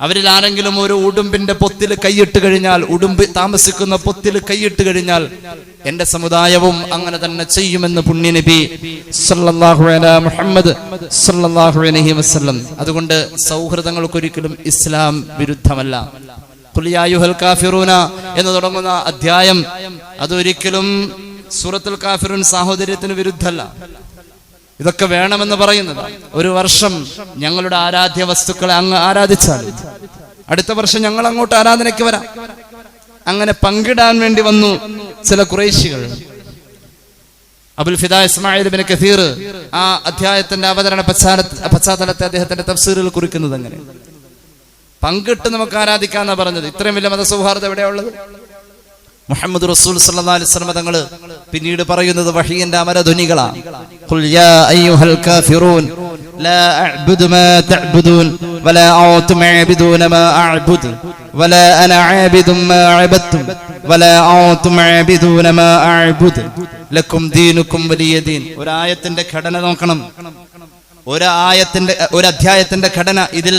അവരിൽ ആരെങ്കിലും ഒരു ഉടുമ്പിന്റെ പൊത്തിൽ കൈയിട്ട് കഴിഞ്ഞാൽ ഉടുമ്പ് താമസിക്കുന്ന പൊത്തിൽ കൈയിട്ട് കഴിഞ്ഞാൽ എന്റെ സമുദായവും അങ്ങനെ തന്നെ ചെയ്യുമെന്ന് പുണ്യനബി മുഹമ്മദ് അലൈഹി വസല്ലം. അതുകൊണ്ട് സൗഹൃദങ്ങൾക്കൊരിക്കലും ഇസ്ലാം വിരുദ്ധമല്ല. കാഫിറൂന എന്ന് തുടങ്ങുന്ന അധ്യായം അതൊരിക്കലും സൂറത്തുൽ കാഫിറൂൻ സാഹോദര്യത്തിന് വിരുദ്ധമല്ല. ഇതൊക്കെ വേണമെന്ന് പറയുന്നത്. ഒരു വർഷം ഞങ്ങളുടെ ആരാധ്യ വസ്തുക്കളെ അങ്ങ് ആരാധിച്ചാൽ അടുത്ത വർഷം ഞങ്ങൾ അങ്ങോട്ട് ആരാധനയ്ക്ക് വരാം. അങ്ങനെ പങ്കിടാൻ വേണ്ടി വന്നു ചില കുറേശികൾ. അബുൽ ഫിദ ഇസ്മായിൽ ബിൻ കഥീർ ആ അധ്യായത്തിന്റെ അവതരണ പശ്ചാത്ത പശ്ചാത്തലത്തെ അദ്ദേഹത്തിന്റെ തഫ്സീറിൽ കുറിക്കുന്നത് അങ്ങനെ. പങ്കിട്ട് നമുക്ക് ആരാധിക്കാന്നാ പറഞ്ഞത്. ഇത്രയും വലിയ മതസൗഹാർദ്ദം എവിടെയുള്ളത് മുഹമ്മദ് റസൂൽ സല്ലല്ലാഹു അലൈഹി വസല്ലം തങ്ങൾ പിന്നീട് പറയുന്നത് വഹിയന്റെ അമരധ്വനികളാണ് ഖുൽ യാ അയ്യുഹൽ കാഫിറൂൻ ലാ അഅ്ബുദു മാ തഅ്ബുദൂൻ വലാ അൻതും അഅ്ബുദൂന മാ അഅ്ബുദു വലാ അന മാ അഅബദ്തും വലാ അൻതും ആബിദൂന മാ അഅ്ബുദു. ലക്കും ദീനുക്കും വലിയ ദീൻ. ഘടന നോക്കണം. ഒരു ആയത്തിന്റെ ഒരു അധ്യായത്തിന്റെ ഘടന ഇതിൽ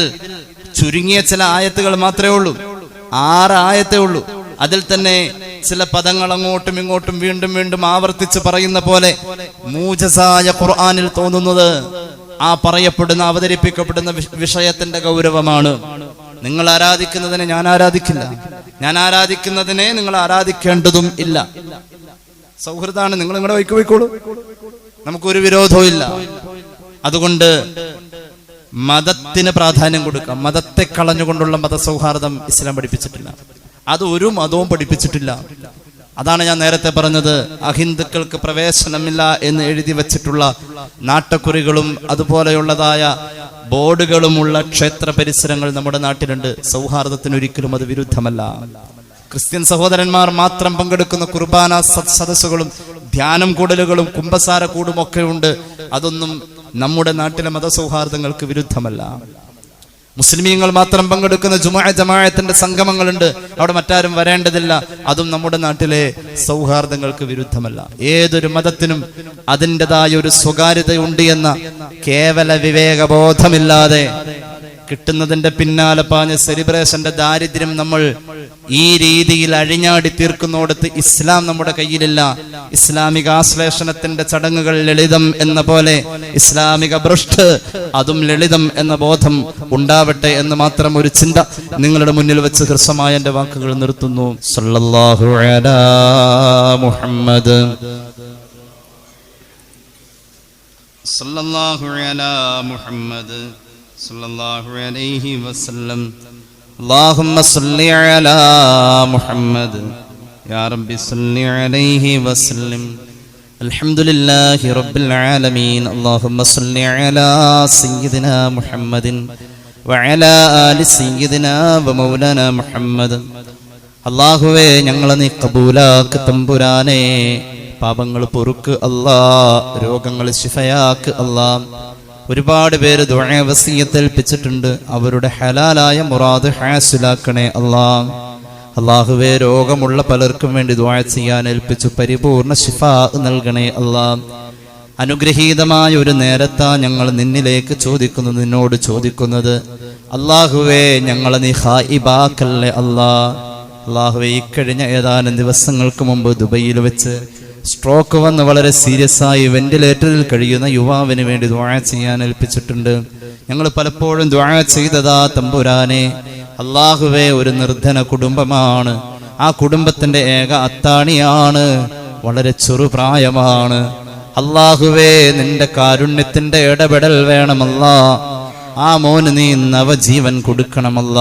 ചുരുങ്ങിയ ചില ആയത്തുകൾ മാത്രമേ ഉള്ളൂ. ആറ് ആയത്തേ ഉള്ളൂ. അതിൽ തന്നെ ചില പദങ്ങൾ അങ്ങോട്ടും ഇങ്ങോട്ടും വീണ്ടും വീണ്ടും ആവർത്തിച്ച് പറയുന്ന പോലെ മൂജസായ ഖുർആാനിൽ തോന്നുന്നത് ആ പറയപ്പെടുന്ന അവതരിപ്പിക്കപ്പെടുന്ന വിഷയത്തിന്റെ ഗൗരവമാണ്. നിങ്ങൾ ആരാധിക്കുന്നതിനെ ഞാൻ ആരാധിക്കില്ല. ഞാൻ ആരാധിക്കുന്നതിനെ നിങ്ങൾ ആരാധിക്കേണ്ടതും ഇല്ല. സൗഹൃദമാണ് നിങ്ങൾ നിങ്ങളുടെ വൈക്ക് പോയിക്കോളൂ. നമുക്കൊരു വിരോധവും ഇല്ല. അതുകൊണ്ട് മതത്തിന് പ്രാധാന്യം കൊടുക്കാം. മതത്തെ കളഞ്ഞുകൊണ്ടുള്ള മതസൗഹാർദ്ദം ഇസ്ലാം പഠിപ്പിച്ചിട്ടില്ല. അത് ഒരു മതവും പഠിപ്പിച്ചിട്ടില്ല. അതാണ് ഞാൻ നേരത്തെ പറഞ്ഞത്. അഹിന്ദുക്കൾക്ക് പ്രവേശനമില്ല എന്ന് എഴുതി വച്ചിട്ടുള്ള നാട്ടക്കുറികളും അതുപോലെയുള്ളതായ ബോർഡുകളുമുള്ള ക്ഷേത്ര പരിസരങ്ങൾ നമ്മുടെ നാട്ടിലുണ്ട്. സൗഹാർദ്ദത്തിന് ഒരിക്കലും അത് വിരുദ്ധമല്ല. ക്രിസ്ത്യൻ സഹോദരന്മാർ മാത്രം പങ്കെടുക്കുന്ന കുർബാന സദ് സദസ്സുകളും ധ്യാനം കൂടലുകളും കുംഭസാര കൂടും ഒക്കെ ഉണ്ട് അതൊന്നും നമ്മുടെ നാട്ടിലെ മതസൗഹാർദ്ദങ്ങൾക്ക് വിരുദ്ധമല്ല. മുസ്ലിമീങ്ങൾ മാത്രം പങ്കെടുക്കുന്ന ജുമാ ജമാഅത്തിന്റെ സംഗമങ്ങളുണ്ട്. അവിടെ മറ്റാരും വരേണ്ടതില്ല. അതും നമ്മുടെ നാട്ടിലെ സൗഹാർദ്ദങ്ങൾക്ക് വിരുദ്ധമല്ല. ഏതൊരു മതത്തിനും അതിന്റെതായ ഒരു സ്വകാര്യതയുണ്ട് എന്ന കേവല വിവേകബോധമില്ലാതെ കിട്ടുന്നതിന്റെ പിന്നാലെ പാഞ്ഞ സെലിബ്രേഷന്റെ ദാരിദ്ര്യം നമ്മൾ ഈ രീതിയിൽ അഴിഞ്ഞാടി തീർക്കുന്നോടത്ത് ഇസ്ലാം നമ്മുടെ കയ്യിലില്ല. ഇസ്ലാമിക ആശ്ലേഷണത്തിന്റെ ചടങ്ങുകൾ ലളിതം എന്ന പോലെ ഇസ്ലാമിക ഭ്രഷ്ട് അതും ലളിതം എന്ന ബോധം ഉണ്ടാവട്ടെ എന്ന് മാത്രം ഒരു ചിന്ത നിങ്ങളുടെ മുന്നിൽ വെച്ച് ഹൃസ്വമായ എന്റെ വാക്കുകൾ നിർത്തുന്നു. സല്ലല്ലാഹു അലാ മുഹമ്മദ്. സല്ലല്ലാഹു അലാ മുഹമ്മദ്. സല്ലല്ലാഹു അലൈഹി വസല്ലം اللهم صل على محمد يا رب صل عليه وسلم الحمد لله رب العالمين اللهم صل على سيدنا محمد وعلى آل سيدنا ومولانا محمد അള്ളാഹുവേ ഞങ്ങളെ നീ കബൂലാക്ക് തമ്പുരാനെ പാപങ്ങൾ പൊറുക്ക് അല്ലാ രോഗങ്ങൾ ശിഫയാക്ക് അല്ലാ ഒരുപാട് പേര് ദുഴവസീയത്തേൽപ്പിച്ചിട്ടുണ്ട് അവരുടെ ഹലാലായ മുറാദ് ഹാസിലാക്കണേ അള്ളാ അള്ളാഹുവെ രോഗമുള്ള പലർക്കും വേണ്ടി ദ്വാഴ ചെയ്യാൻ ഏൽപ്പിച്ചു. പരിപൂർണ ശിഫ നൽകണേ അള്ളാ അനുഗ്രഹീതമായ ഒരു നേരത്താ ഞങ്ങൾ നിന്നിലേക്ക് ചോദിക്കുന്നു നിന്നോട് ചോദിക്കുന്നത്. അള്ളാഹുവേ ഞങ്ങളെ നീ ഹായിബാക്കല്ലേ അല്ലാ. അള്ളാഹുവെ ഇക്കഴിഞ്ഞ ഏതാനും ദിവസങ്ങൾക്ക് മുമ്പ് ദുബൈയിൽ വെച്ച് സ്ട്രോക്ക് വന്ന് വളരെ സീരിയസ് ആയി വെന്റിലേറ്ററിൽ കഴിയുന്ന യുവാവിന് വേണ്ടി ദ്വാഴ ചെയ്യാൻ ഏൽപ്പിച്ചിട്ടുണ്ട്. ഞങ്ങൾ പലപ്പോഴും ദ്വാഴ ചെയ്തതാ തമ്പുരാനെ അള്ളാഹുവേ ഒരു നിർധന കുടുംബമാണ്. ആ കുടുംബത്തിന്റെ ഏക അത്താണിയാണ് വളരെ ചെറുപ്രായമാണ് അള്ളാഹുവേ നിന്റെ കാരുണ്യത്തിന്റെ ഇടപെടൽ വേണമല്ല. ആ മോന് നീ നവജീവൻ കൊടുക്കണമല്ല.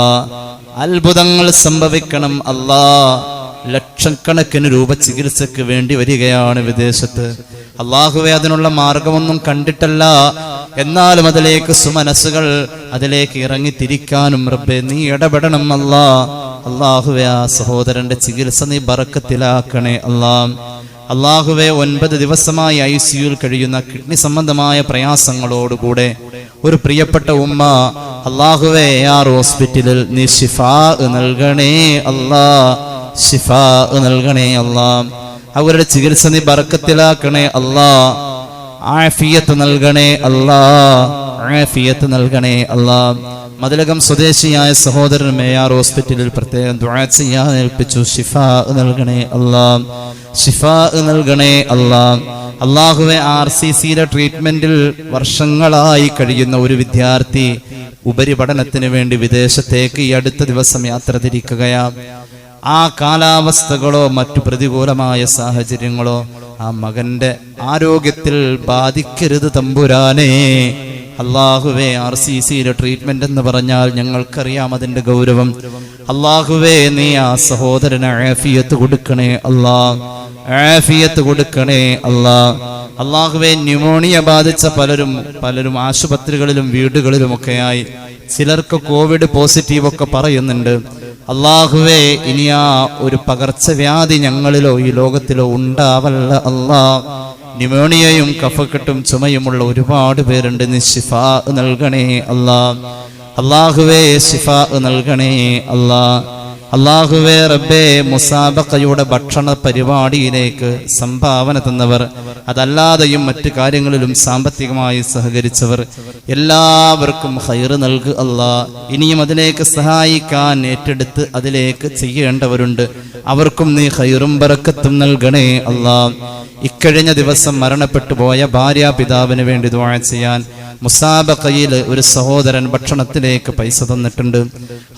അത്ഭുതങ്ങൾ സംഭവിക്കണം അല്ലാ. ലക്ഷക്കണക്കിന് രൂപ ചികിത്സക്ക് വേണ്ടി വരികയാണ് വിദേശത്ത്. അള്ളാഹുവെ അതിനുള്ള മാർഗമൊന്നും കണ്ടിട്ടല്ല. എന്നാലും അതിലേക്ക് സുമനസ്സുകൾ അതിലേക്ക് ഇറങ്ങി തിരിക്കാനും റബ്ബെ നീ ഇടപെടണം അല്ലാ. അള്ളാഹുവെ ആ സഹോദരന്റെ ചികിത്സ നീ ബറക്കത്തിലാക്കണേ അല്ലാ. അള്ളാഹുവെ ഒൻപത് ദിവസമായി ഐ സിയുൽ കഴിയുന്ന കിഡ്നി സംബന്ധമായ പ്രയാസങ്ങളോടുകൂടെ ഒരു പ്രിയപ്പെട്ട ഉമ്മ അള്ളാഹുവെ ആർ ഹോസ്പിറ്റലിൽ നീ ഷിഫ നൽകണേ അല്ലാ. ഷിഫാ നൽകണേ അല്ലാ അവരുടെ ചികിത്സ നീ ബറക്കത്തിലാക്കണേ അല്ലാ ആഫിയത്ത് നൽകണേ അല്ലാ ആഫിയത്ത് നൽകണേ അല്ലാ മതിലകം സ്വദേശിയായ സഹോദരൻ മേയാർ ഹോസ്പിറ്റലിൽ പ്രത്യേകം ദുആ ചെയ്യാൻ ഏൽപ്പിച്ചു ശിഫാ നൽകണേ അല്ലാ ശിഫാ നൽകണേ അല്ലാ അള്ളാഹുവെ ആർ സി സിയിലെ ട്രീറ്റ്മെന്റിൽ വർഷങ്ങളായി കഴിയുന്ന ഒരു വിദ്യാർത്ഥി ഉപരിപഠനത്തിന് വേണ്ടി വിദേശത്തേക്ക് ഈ അടുത്ത ദിവസം യാത്ര തിരിക്കുകയാ. ആ കാലാവസ്ഥകളോ മറ്റു പ്രതികൂലമായ സാഹചര്യങ്ങളോ ആ മകന്റെ ആരോഗ്യത്തിൽ ബാധിക്കരുത് തമ്പുരാനേ. അള്ളാഹുവേ ആർ സി സിയിലെ ട്രീറ്റ്മെന്റ് എന്ന് പറഞ്ഞാൽ ഞങ്ങൾക്കറിയാം അതിന്റെ ഗൗരവം. അള്ളാഹുവേ നീ ആ സഹോദരന് ആഫിയത്ത് കൊടുക്കണേ അള്ളാ ആഫിയത്ത് കൊടുക്കണേ അള്ളാ അള്ളാഹുവെ ന്യൂമോണിയ ബാധിച്ച പലരും പലരും ആശുപത്രികളിലും വീടുകളിലുമൊക്കെയായി ചിലർക്ക് കോവിഡ് പോസിറ്റീവ് ഒക്കെ പറയുന്നുണ്ട്. അള്ളാഹുവേ ഇനി ആ ഒരു പകർച്ചവ്യാധി ഞങ്ങളിലോ ഈ ലോകത്തിലോ ഉണ്ടാവല്ല അള്ളാ ന്യൂമോണിയയും കഫക്കെട്ടും ചുമയുമുള്ള ഒരുപാട് പേരുണ്ട് നീ ശിഫ നൽകണേ അല്ലാ. അള്ളാഹുവേ ശിഫ നൽകണേ അല്ലാ. അള്ളാഹുവേ റബ്ബേ മുസാബക്കയുടെ ഭക്ഷണ പരിപാടിയിലേക്ക് സംഭാവന തന്നവർ അതല്ലാതെയും മറ്റു കാര്യങ്ങളിലും സാമ്പത്തികമായി സഹകരിച്ചവർ എല്ലാവർക്കും ഹൈറ് നൽകുക അല്ല. ഇനിയും അതിലേക്ക് സഹായിക്കാൻ ഏറ്റെടുത്ത് അതിലേക്ക് ചെയ്യേണ്ടവരുണ്ട്. അവർക്കും നീ ഹൈറും ബറക്കത്തും നൽകണേ അല്ല. ഇക്കഴിഞ്ഞ ദിവസം മരണപ്പെട്ടു പോയ ഭാര്യ പിതാവിന് വേണ്ടി ദ്വാഴ ചെയ്യാൻ മുസാബക്കയിൽ ഒരു സഹോദരൻ ഭക്ഷണത്തിലേക്ക് പൈസ തന്നിട്ടുണ്ട്.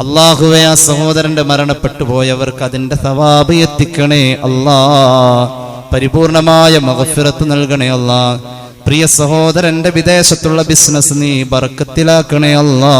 അള്ളാഹുവെ ആ സഹോദരന്റെ മരണപ്പെട്ടു പോയവർക്ക് അതിന്റെ സവാബ് എത്തിക്കണേ അല്ലാ. പരിപൂർണമായ മകഫിറത്ത് നൽകണേ പ്രിയ സഹോദരന്റെ വിദേശത്തുള്ള ബിസിനസ് നീ ബർക്കത്തിലാക്കണേ അല്ലാ.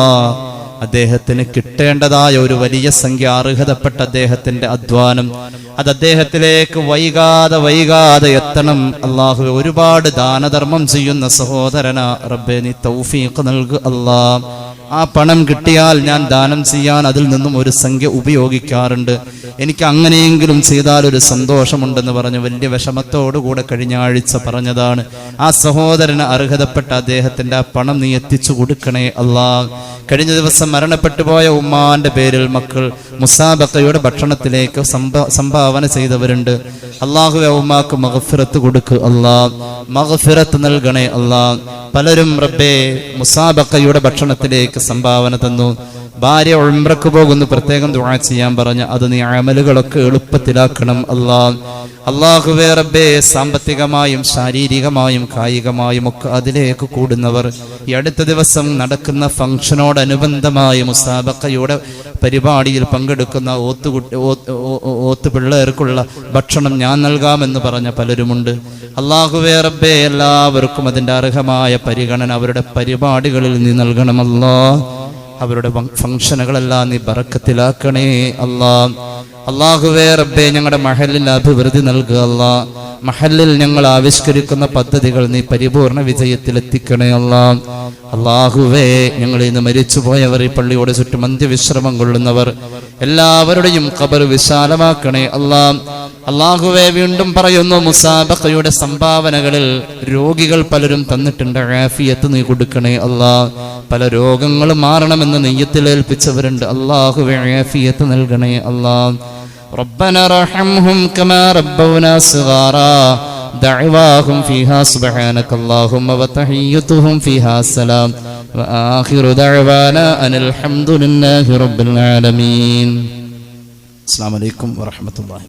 അദ്ദേഹത്തിന് കിട്ടേണ്ടതായ ഒരു വലിയ സംഖ്യ അർഹതപ്പെട്ട അദ്ദേഹത്തിന്റെ അധ്വാനം. അത് അദ്ദേഹത്തിലേക്ക് വൈകാതെ വൈകാതെ എത്തണം. അള്ളാഹു ഒരുപാട് ദാനധർമ്മം ചെയ്യുന്ന സഹോദരന. റബ്ബെ നീ തൗഫീഖ് നൽകു അല്ലാ. ആ പണം കിട്ടിയാൽ ഞാൻ ദാനം ചെയ്യാൻ അതിൽ നിന്നും ഒരു സംഖ്യ ഉപയോഗിക്കാറുണ്ട്. എനിക്ക് അങ്ങനെയെങ്കിലും ചെയ്താൽ ഒരു സന്തോഷമുണ്ടെന്ന് പറഞ്ഞ് വലിയ വിഷമത്തോടുകൂടെ കഴിഞ്ഞ ആഴ്ച പറഞ്ഞതാണ്. ആ സഹോദരന് അർഹതപ്പെട്ട അദ്ദേഹത്തിന്റെ ആ പണം നീ എത്തിച്ചു കൊടുക്കണേ അല്ലാ കഴിഞ്ഞ ദിവസം മരണപ്പെട്ടു പോയ ഉമ്മാന്റെ പേരിൽ മക്കൾ മുസാബക്കയുടെ ഭക്ഷണത്തിലേക്ക് സംഭാവന ചെയ്തവരുണ്ട്. അള്ളാഹു ഉമ്മാക്ക് മഹഫിറത്ത് കൊടുക്ക് അല്ലാ മഹഫിറത്ത് നൽകണേ അല്ലാ പലരും റബ്ബേ മുസാബക്കയുടെ ഭക്ഷണത്തിലേക്ക് സംഭാവന തന്നു. ഭാര്യ ഉംറക്ക് പോകുന്നു. പ്രത്യേകം ദുആ ചെയ്യാൻ പറഞ്ഞ അത് നീ അമലുകളൊക്കെ എളുപ്പത്തിലാക്കണം അല്ലാ. അള്ളാഹുവേ റബ്ബേ സാമ്പത്തികമായും ശാരീരികമായും കായികമായും ഒക്കെ അതിലേക്ക് കൂടുന്നവർ ഈ അടുത്ത ദിവസം നടക്കുന്ന ഫംഗ്ഷനോടനുബന്ധമായ മുസാബക്കയുടെ പരിപാടിയിൽ പങ്കെടുക്കുന്ന ഓത്തുകുട്ടി ഓത്ത് പിള്ളേർക്കുള്ള ഭക്ഷണം ഞാൻ നൽകാമെന്ന് പറഞ്ഞ പലരുമുണ്ട്. അള്ളാഹുവേ റബ്ബേ എല്ലാവർക്കും അതിന്റെ അർഹമായ പരിഗണന അവരുടെ പരിപാടികളിൽ നീ നൽകണമല്ലോ അവരുടെ ഫംഗ്ഷനുകളെല്ലാം നീ ബറക്കത്തിലാക്കണേ അല്ലാ. അള്ളാഹുവേ റബ്ബേ ഞങ്ങളുടെ മഹലിൽ അഭിവൃദ്ധി നൽകുക അല്ലാ. മഹലിൽ ഞങ്ങൾ ആവിഷ്കരിക്കുന്ന പദ്ധതികൾ നീ പരിപൂർണ വിജയത്തിലെത്തിക്കണേ അല്ലാ. അള്ളാഹുവേ ഞങ്ങൾ ഇന്ന് മരിച്ചുപോയവർ ഈ പള്ളിയോട് ചുറ്റും അന്ത്യവിശ്രമം കൊള്ളുന്നവർ. എല്ലാവരുടെയും ഖബർ വിശാലമാക്കണേ അല്ലാ അള്ളാഹുവെ വീണ്ടും പറയുന്നു മുസാബക്കയുടെ സംഭാവനകളിൽ രോഗികൾ പലരും തന്നിട്ടുണ്ട് ആഫിയത്ത് നീ കൊടുക്കണേ അല്ലാ പല രോഗങ്ങളും മാറണമെന്ന് നെയ്യത്തിൽ ഏൽപ്പിച്ചവരുണ്ട് അള്ളാഹുവെ ആഫിയത്ത് നൽകണേ അല്ലാ ربنا ارحمهم كما ربونا صغارا دعواهم فيها سبحانك اللهم وتحيتهم فيها السلام وآخر دعوانا أن الحمد لله رب العالمين السلام عليكم ورحمة الله